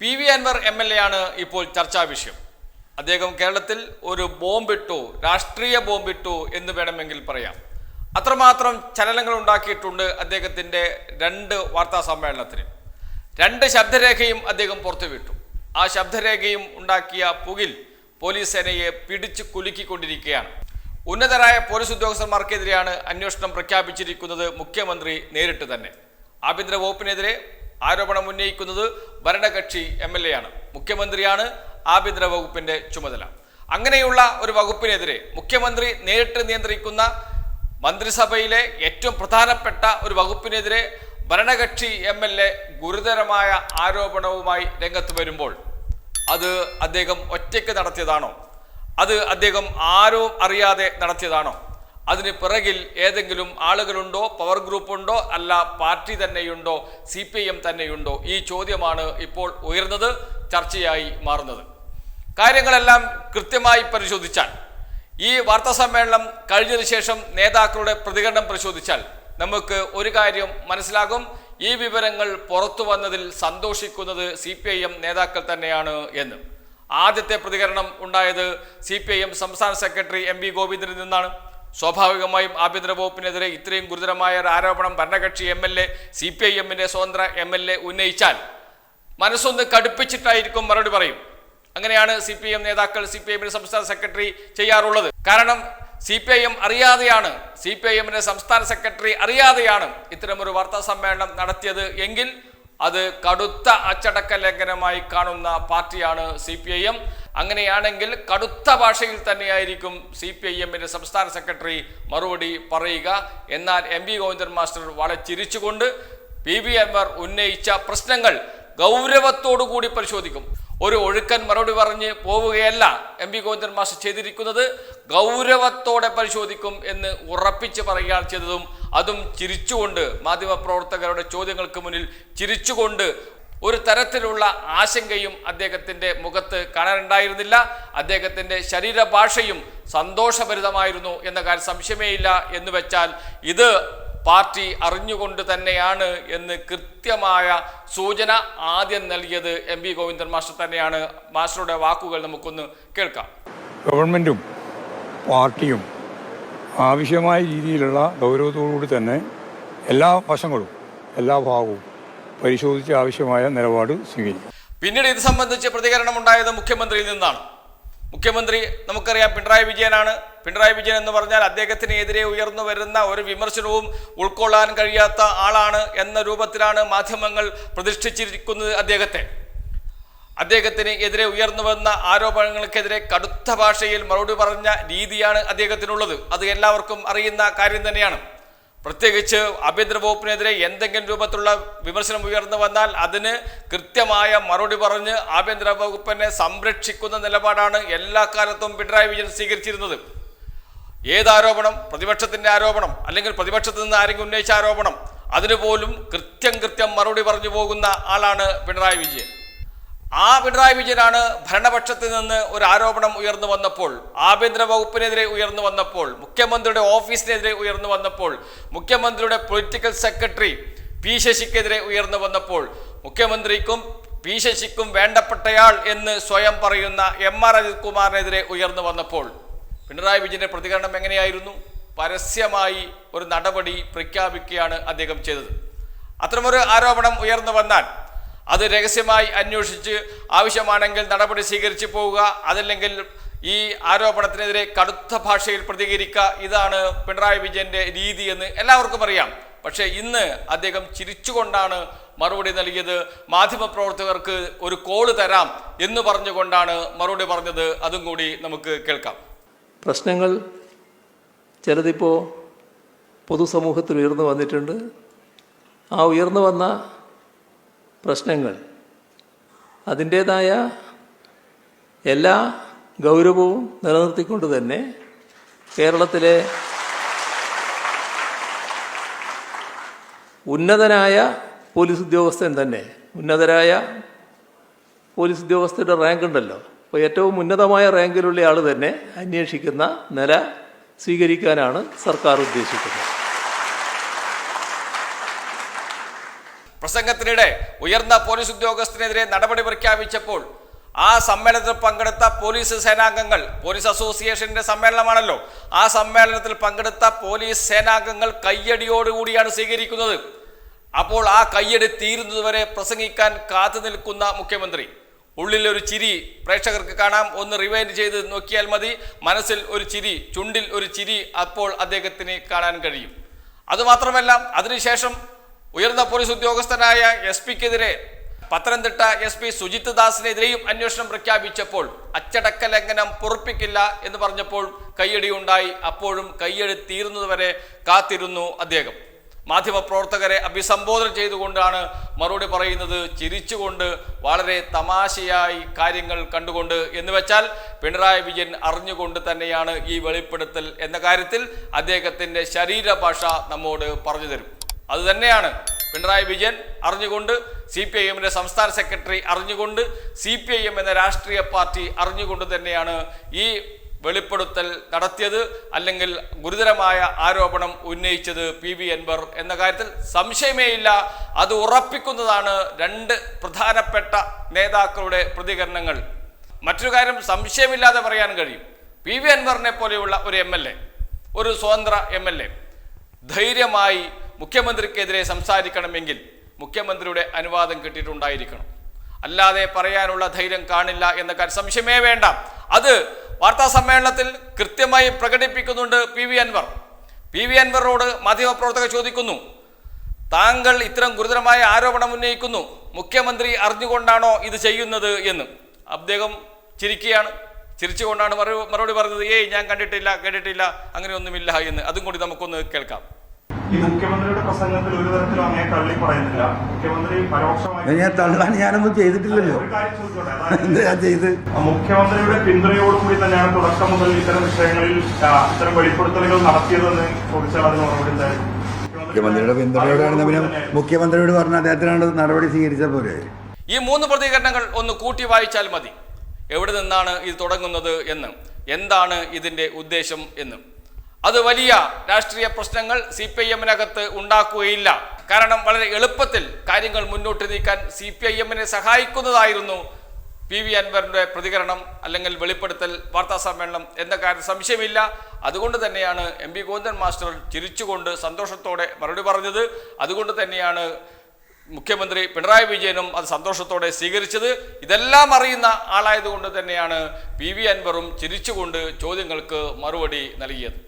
P V Anwar M L A ആണ് ഇപ്പോൾ ചർച്ചാ വിഷയം. അദ്ദേഹം കേരളത്തിൽ ഒരു ബോംബിട്ടു രാഷ്ട്രീയ ബോംബിട്ടു എന്ന് വേണമെങ്കിൽ പറയാം. അത്രമാത്രം ചലനങ്ങൾ ഉണ്ടാക്കിയിട്ടുണ്ട് അദ്ദേഹത്തിന്റെ രണ്ട് വാർത്താ സമ്മേളനത്തിന്. രണ്ട് ശബ്ദരേഖയും അദ്ദേഹം പുറത്തുവിട്ടു. ആ ശബ്ദരേഖയും ഉണ്ടാക്കിയ പുകിൽ പോലീസ് സേനയെ പിടിച്ചു കുലുക്കിക്കൊണ്ടിരിക്കുകയാണ്. ഉന്നതരായ പോലീസ് ഉദ്യോഗസ്ഥന്മാർക്കെതിരെയാണ് അന്വേഷണം പ്രഖ്യാപിച്ചിരിക്കുന്നത് മുഖ്യമന്ത്രി നേരിട്ട് തന്നെ. ആഭ്യന്തര വകുപ്പിനെതിരെ ആരോപണം ഉന്നയിക്കുന്നത് ഭരണകക്ഷി എം എൽ എ ആണ്. മുഖ്യമന്ത്രിയാണ് ആഭ്യന്തര വകുപ്പിന്റെ ചുമതല. അങ്ങനെയുള്ള ഒരു വകുപ്പിനെതിരെ മുഖ്യമന്ത്രി നേരിട്ട് നിയന്ത്രിക്കുന്ന മന്ത്രിസഭയിലെ ഏറ്റവും പ്രധാനപ്പെട്ട ഒരു വകുപ്പിനെതിരെ ഭരണകക്ഷി എം എൽ എ ഗുരുതരമായ ആരോപണവുമായി രംഗത്ത് വരുമ്പോൾ അത് അദ്ദേഹം ഒറ്റയ്ക്ക് നടത്തിയതാണോ? അത് അദ്ദേഹം ആരും അറിയാതെ നടത്തിയതാണോ? അതിന് പിറകിൽ ഏതെങ്കിലും ആളുകളുണ്ടോ പവർ ഗ്രൂപ്പുണ്ടോ അല്ല പാർട്ടി തന്നെയുണ്ടോ സി പി എം തന്നെയുണ്ടോ? ഈ ചോദ്യമാണ് ഇപ്പോൾ ഉയർന്നത് ചർച്ചയായി മാറുന്നത്. കാര്യങ്ങളെല്ലാം കൃത്യമായി പരിശോധിച്ചാൽ ഈ വാർത്താ സമ്മേളനം കഴിഞ്ഞതിന് ശേഷം നേതാക്കളുടെ പ്രതികരണം പരിശോധിച്ചാൽ നമുക്ക് ഒരു കാര്യം മനസ്സിലാകും. ഈ വിവരങ്ങൾ പുറത്തു വന്നതിൽ സന്തോഷിക്കുന്നത് സി പി ഐ എം നേതാക്കൾ തന്നെയാണ് എന്ന്. ആദ്യത്തെ പ്രതികരണം ഉണ്ടായത് സി പി ഐ എം സംസ്ഥാന സെക്രട്ടറി എം വി ഗോവിന്ദനിൽ നിന്നാണ്. സ്വാഭാവികമായും ആഭ്യന്തര വകുപ്പിനെതിരെ ഇത്രയും ഗുരുതരമായ ഒരു ആരോപണം ഭരണകക്ഷി M L A C P I എമ്മിന്റെ സ്വതന്ത്ര എം എൽ എ ഉന്നയിച്ചാൽ മനസ്സൊന്ന് കടുപ്പിച്ചിട്ടായിരിക്കും മറുപടി പറയും. അങ്ങനെയാണ് സി പി എം നേതാക്കൾ സി പി എമ്മിന്റെ സംസ്ഥാന സെക്രട്ടറി ചെയ്യാറുള്ളത്. കാരണം സി പി ഐ എം അറിയാതെയാണ് സി പി ഐ എമ്മിന്റെ സംസ്ഥാന സെക്രട്ടറി അറിയാതെയാണ് ഇത്തരമൊരു വാർത്താ സമ്മേളനം നടത്തിയത് എങ്കിൽ അത് കടുത്ത അച്ചടക്ക ലംഘനമായി കാണുന്ന പാർട്ടിയാണ് സി പി ഐ എം. അങ്ങനെയാണെങ്കിൽ കടുത്ത ഭാഷയിൽ തന്നെയായിരിക്കും സി പി ഐ എമ്മിന്റെ സംസ്ഥാന സെക്രട്ടറി മറുപടി പറയുക. എന്നാൽ എം വി ഗോവിന്ദൻ മാസ്റ്റർ വളരെ ചിരിച്ചുകൊണ്ട് പി വി അൻവർ ഉന്നയിച്ച പ്രശ്നങ്ങൾ ഗൗരവത്തോടു കൂടി പരിശോധിക്കും. ഒരു ഒഴുക്കൻ മറുപടി പറഞ്ഞ് പോവുകയല്ല എം പി ഗോവിന്ദൻ മാസ്റ്റർ ചെയ്തിരിക്കുന്നത്. ഗൗരവത്തോടെ പരിശോധിക്കും എന്ന് ഉറപ്പിച്ച് പറയുകയാണ് ചെയ്തതും. അതും ചിരിച്ചുകൊണ്ട് മാധ്യമപ്രവർത്തകരുടെ ചോദ്യങ്ങൾക്ക് മുന്നിൽ ചിരിച്ചുകൊണ്ട് ഒരു തരത്തിലുള്ള ആശങ്കയും അദ്ദേഹത്തിന്റെ മുഖത്ത് കാണാനുണ്ടായിരുന്നില്ല. അദ്ദേഹത്തിന്റെ ശരീരഭാഷയും സന്തോഷഭരിതമായിരുന്നു എന്ന കാര്യം സംശയമേയില്ല എന്ന് വെച്ചാൽ ഇത് പാർട്ടി അറിഞ്ഞുകൊണ്ട് തന്നെയാണ് എന്ന് കൃത്യമായ സൂചന ആദ്യം നൽകിയത് എം വി ഗോവിന്ദൻ മാസ്റ്റർ തന്നെയാണ്. മാസ്റ്ററുടെ വാക്കുകൾ നമുക്കൊന്ന് കേൾക്കാം. ഗവൺമെന്റും പാർട്ടിയും ആവശ്യമായ രീതിയിലുള്ള ഗൗരവത്തോടുകൂടി തന്നെ എല്ലാ വശങ്ങളും എല്ലാ ഭാഗവും പരിശോധിച്ച് ആവശ്യമായ നിലപാട് സ്വീകരിക്കും. പിന്നീട് ഇത് സംബന്ധിച്ച് പ്രതികരണം ഉണ്ടായത് മുഖ്യമന്ത്രിയിൽ നിന്നാണ്. മുഖ്യമന്ത്രി നമുക്കറിയാം പിണറായി വിജയനാണ്. പിണറായി വിജയൻ എന്ന് പറഞ്ഞാൽ അദ്ദേഹത്തിനെതിരെ ഉയർന്നു വരുന്ന ഒരു വിമർശനവും ഉൾക്കൊള്ളാൻ കഴിയാത്ത ആളാണ് എന്ന രൂപത്തിലാണ് മാധ്യമങ്ങൾ പ്രതിഷ്ഠിച്ചിരിക്കുന്നത് അദ്ദേഹത്തെ. അദ്ദേഹത്തിന് എതിരെ ഉയർന്നു വന്ന ആരോപണങ്ങൾക്കെതിരെ കടുത്ത ഭാഷയിൽ മറുപടി പറഞ്ഞ രീതിയാണ് അദ്ദേഹത്തിനുള്ളത്. അത് എല്ലാവർക്കും അറിയുന്ന കാര്യം തന്നെയാണ്. പ്രത്യേകിച്ച് ആഭ്യന്തര വകുപ്പിനെതിരെ എന്തെങ്കിലും രൂപത്തിലുള്ള വിമർശനം ഉയർന്നു വന്നാൽ അതിന് കൃത്യമായ മറുപടി പറഞ്ഞ് ആഭ്യന്തര വകുപ്പിനെ സംരക്ഷിക്കുന്ന നിലപാടാണ് എല്ലാ കാലത്തും പിണറായി വിജയൻ സ്വീകരിച്ചിരുന്നത്. ഏത് ആരോപണം പ്രതിപക്ഷത്തിന്റെ ആരോപണം. അല്ലെങ്കിൽ പ്രതിപക്ഷത്ത് നിന്ന് ആരെങ്കിലും ഉന്നയിച്ച ആരോപണം. അതിനുപോലും കൃത്യം കൃത്യം മറുപടി പറഞ്ഞു പോകുന്ന ആളാണ് പിണറായി വിജയൻ. ആ പിണറായി വിജയനാണ് ഭരണപക്ഷത്ത് നിന്ന് ഒരു ആരോപണം ഉയർന്നു വന്നപ്പോൾ ആഭ്യന്തര വകുപ്പിനെതിരെ ഉയർന്നു വന്നപ്പോൾ മുഖ്യമന്ത്രിയുടെ ഓഫീസിനെതിരെ ഉയർന്നു വന്നപ്പോൾ മുഖ്യമന്ത്രിയുടെ പൊളിറ്റിക്കൽ സെക്രട്ടറി പി ശശിക്കെതിരെ ഉയർന്നു വന്നപ്പോൾ മുഖ്യമന്ത്രിക്കും പി ശശിക്കും വേണ്ടപ്പെട്ടയാൾ എന്ന് സ്വയം പറയുന്ന എം ആർ അജിത് കുമാറിനെതിരെ ഉയർന്നു വന്നപ്പോൾ പിണറായി വിജയന്റെ പ്രതികരണം എങ്ങനെയായിരുന്നു? പരസ്യമായി ഒരു നടപടി പ്രഖ്യാപിക്കുകയാണ് അദ്ദേഹം ചെയ്തത്. അത്തരമൊരു ആരോപണം ഉയർന്നു വന്നാൽ അത് രഹസ്യമായി അന്വേഷിച്ച് ആവശ്യമാണെങ്കിൽ നടപടി സ്വീകരിച്ചു പോവുക അതല്ലെങ്കിൽ ഈ ആരോപണത്തിനെതിരെ കടുത്ത ഭാഷയിൽ പ്രതികരിക്കുക. ഇതാണ് പിണറായി വിജയന്റെ രീതി എന്ന് എല്ലാവർക്കും അറിയാം. പക്ഷേ ഇന്ന് അദ്ദേഹം ചിരിച്ചുകൊണ്ടാണ് മറുപടി നൽകിയത്. മാധ്യമപ്രവർത്തകർക്ക് ഒരു കോൾ തരാം എന്ന് പറഞ്ഞുകൊണ്ടാണ് മറുപടി പറഞ്ഞത്. അതും കൂടി നമുക്ക് കേൾക്കാം. പ്രശ്നങ്ങൾ ചിലതിപ്പോൾ പൊതുസമൂഹത്തിൽ ഉയർന്നു വന്നിട്ടുണ്ട്. ആ ഉയർന്നു വന്ന പ്രശ്നങ്ങൾ. അതിന്റേതായ എല്ലാ ഗൗരവവും നിലനിർത്തിക്കൊണ്ട് തന്നെ കേരളത്തിലെ ഉന്നതനായ പോലീസ് ഉദ്യോഗസ്ഥൻ തന്നെ ഉന്നതരായ പോലീസ് ഉദ്യോഗസ്ഥരുടെ റാങ്ക് ഉണ്ടല്ലോ. അപ്പോൾ ഏറ്റവും ഉന്നതമായ റാങ്കിലുള്ള ആൾ തന്നെ അന്വേഷിക്കുന്ന നില സ്വീകരിക്കാനാണ് സർക്കാർ ഉദ്ദേശിക്കുന്നത്. പ്രസംഗത്തിനിടെ ഉയർന്ന പോലീസ് ഉദ്യോഗസ്ഥനെതിരെ നടപടി പ്രഖ്യാപിച്ചപ്പോൾ ആ സമ്മേളനത്തിൽ പങ്കെടുത്ത പോലീസ് സേനാംഗങ്ങൾ പോലീസ് അസോസിയേഷന്റെ സമ്മേളനമാണല്ലോ ആ സമ്മേളനത്തിൽ പങ്കെടുത്ത പോലീസ് സേനാംഗങ്ങൾ കയ്യടിയോടുകൂടിയാണ് സ്വീകരിക്കുന്നത്. അപ്പോൾ ആ കയ്യടി തീരുന്നതുവരെ പ്രസംഗിക്കാൻ കാത്തു നിൽക്കുന്ന മുഖ്യമന്ത്രി ഉള്ളിൽ ഒരു ചിരി പ്രേക്ഷകർക്ക് കാണാം ഒന്ന് റിവൈൻഡ് ചെയ്ത് നോക്കിയാൽ മതി മനസ്സിൽ ഒരു ചിരി ചുണ്ടിൽ ഒരു ചിരി അപ്പോൾ അദ്ദേഹത്തിന് കാണാൻ കഴിയും. അതുമാത്രമല്ല അതിനുശേഷം ഉയർന്ന പോലീസ് ഉദ്യോഗസ്ഥനായ എസ് പിക്കെതിരെ പത്തനംതിട്ട എസ് പി സുജിത് ദാസിനെതിരെയും അന്വേഷണം പ്രഖ്യാപിച്ചപ്പോൾ അച്ചടക്ക ലംഘനം പൊറപ്പിക്കില്ല എന്ന് പറഞ്ഞപ്പോൾ കയ്യടി ഉണ്ടായി അപ്പോഴും കയ്യടി തീരുന്നതുവരെ കാത്തിരുന്നു അദ്ദേഹം. മാധ്യമപ്രവർത്തകരെ അഭിസംബോധന ചെയ്തുകൊണ്ടാണ് മറുപടി പറയുന്നത്. ചിരിച്ചുകൊണ്ട് വളരെ തമാശയായി കാര്യങ്ങൾ കണ്ടുകൊണ്ട് എന്ന് വെച്ചാൽ പിണറായി വിജയൻ അറിഞ്ഞുകൊണ്ട് തന്നെയാണ് ഈ വെളിപ്പെടുത്തൽ എന്ന കാര്യത്തിൽ അദ്ദേഹത്തിന്റെ ശരീരഭാഷ നമ്മോട് പറഞ്ഞു തരും. അതുതന്നെയാണ് പിണറായി വിജയൻ അറിഞ്ഞുകൊണ്ട് സി പി ഐ എമ്മിന്റെ സംസ്ഥാന സെക്രട്ടറി അറിഞ്ഞുകൊണ്ട് സി പി ഐ എം എന്ന രാഷ്ട്രീയ പാർട്ടി അറിഞ്ഞുകൊണ്ട് തന്നെയാണ് ഈ വെളിപ്പെടുത്തൽ നടത്തിയത് അല്ലെങ്കിൽ ഗുരുതരമായ ആരോപണം ഉന്നയിച്ചത് പി വി അൻവർ എന്ന കാര്യത്തിൽ സംശയമേയില്ല അത് ഉറപ്പിക്കുന്നതാണ് രണ്ട് പ്രധാനപ്പെട്ട നേതാക്കളുടെ പ്രതികരണങ്ങൾ. മറ്റൊരു കാര്യം സംശയമില്ലാതെ പറയാൻ കഴിയും. പി വി അൻവറിനെ പോലെയുള്ള ഒരു എം എൽ എ ഒരു സ്വതന്ത്ര എം എൽ എ ധൈര്യമായി മുഖ്യമന്ത്രിക്കെതിരെ സംസാരിക്കണമെങ്കിൽ മുഖ്യമന്ത്രിയുടെ അനുവാദം കിട്ടിയിട്ടുണ്ടായിരിക്കണം. അല്ലാതെ പറയാനുള്ള ധൈര്യം കാണില്ല എന്ന സംശയമേ വേണ്ട. അത് വാർത്താ സമ്മേളനത്തിൽ കൃത്യമായി പ്രകടിപ്പിക്കുന്നുണ്ട് P V Anwar. P V അൻവറിനോട് മാധ്യമപ്രവർത്തകർ ചോദിക്കുന്നു താങ്കൾ ഇത്തരം ഗുരുതരമായ ആരോപണം ഉന്നയിക്കുന്നു. മുഖ്യമന്ത്രി അറിഞ്ഞുകൊണ്ടാണോ ഇത് ചെയ്യുന്നത് എന്ന്? അദ്ദേഹം ചിരിക്കുകയാണ്. ചിരിച്ചുകൊണ്ടാണ് മറുപടി പറഞ്ഞത് ഏയ് ഞാൻ കണ്ടിട്ടില്ല കേട്ടിട്ടില്ല അങ്ങനെയൊന്നുമില്ല എന്ന്. അതും കൂടി നമുക്കൊന്ന് കേൾക്കാം. ഈ മുഖ്യമന്ത്രിയുടെ പ്രസംഗത്തിൽ ഒരു തരത്തിലും അങ്ങനെ തള്ളി പറയുന്നില്ല. മുഖ്യമന്ത്രി പരോക്ഷമായി ഞാൻ തള്ളാൻ ഞാനൊന്നും ചെയ്തിട്ടില്ലല്ലോ. ഒരു കാര്യം ചോദിച്ചോട്ടെ? ഞാൻ ചെയ്ത്? മുഖ്യമന്ത്രിയുടെ പിന്തുണയോടുകൂടി തന്നെയാണ് തുടക്കം മുതൽ ഇത്തരം വിഷയങ്ങളിൽ ഇത്തരം വെളിപ്പെടുത്തലുകൾ നടത്തിയതെന്ന് ചോദിച്ചാൽ അതിന് മറുപടി എന്തായാലും മുഖ്യമന്ത്രിയുടെ പിന്തുണയോടാണ് പിന്നെ മുഖ്യമന്ത്രിയോട് പറഞ്ഞ അദ്ദേഹത്തിനാണ് നടപടി സ്വീകരിച്ച പോലെ. ഈ മൂന്ന് പ്രതികരണങ്ങൾ ഒന്ന് കൂട്ടി വായിച്ചാൽ മതി. എവിടെ നിന്നാണ് ഇത് തുടങ്ങുന്നത് എന്ന്? എന്താണ് ഇതിന്റെ ഉദ്ദേശം എന്ന്? അത് വലിയ രാഷ്ട്രീയ പ്രശ്നങ്ങൾ സി പി ഐ എമ്മിനകത്ത് ഉണ്ടാക്കുകയില്ല. കാരണം വളരെ എളുപ്പത്തിൽ കാര്യങ്ങൾ മുന്നോട്ട് നീക്കാൻ സി പി ഐ എമ്മിനെ സഹായിക്കുന്നതായിരുന്നു പി വി അൻവറിന്റെ പ്രതികരണം അല്ലെങ്കിൽ വെളിപ്പെടുത്തൽ വാർത്താ സമ്മേളനം എന്ന കാര്യം സംശയമില്ല. അതുകൊണ്ട് തന്നെയാണ് എം പി ഗോവിന്ദൻ മാസ്റ്റർ ചിരിച്ചുകൊണ്ട് സന്തോഷത്തോടെ മറുപടി പറഞ്ഞത്. അതുകൊണ്ട് തന്നെയാണ് മുഖ്യമന്ത്രി പിണറായി വിജയനും അത് സന്തോഷത്തോടെ സ്വീകരിച്ചത്. ഇതെല്ലാം അറിയുന്ന ആളായതുകൊണ്ട് തന്നെയാണ് പി വി അൻവറും ചിരിച്ചുകൊണ്ട് ചോദ്യങ്ങൾക്ക് മറുപടി നൽകിയത്.